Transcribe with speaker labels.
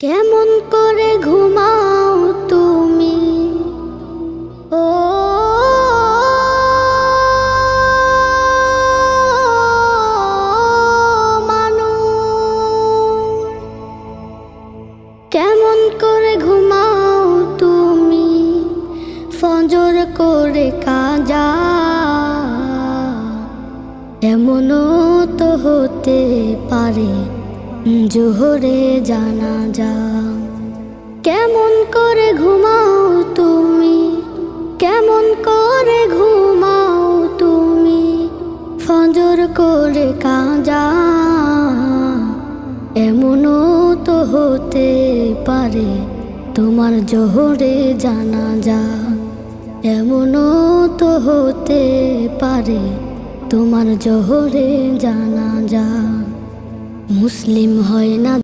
Speaker 1: কেমন করে ঘুমাও তুমি? ও, মানু। কেমন করে ঘুমাও তুমি? ফজর করে কাজা। এমনও তো হতে পারে। জোহরে জানা যা। কেমন করে ঘুমাও তুমি? কেমন করে ঘুমাও তুমি? ফজর করে কাজা। এমনও তো হতে পারে তোমার জোহরে জানা যা। এমনও তো হতে পারে তোমার জোহরে জানা যা। মুসলিম হয় না।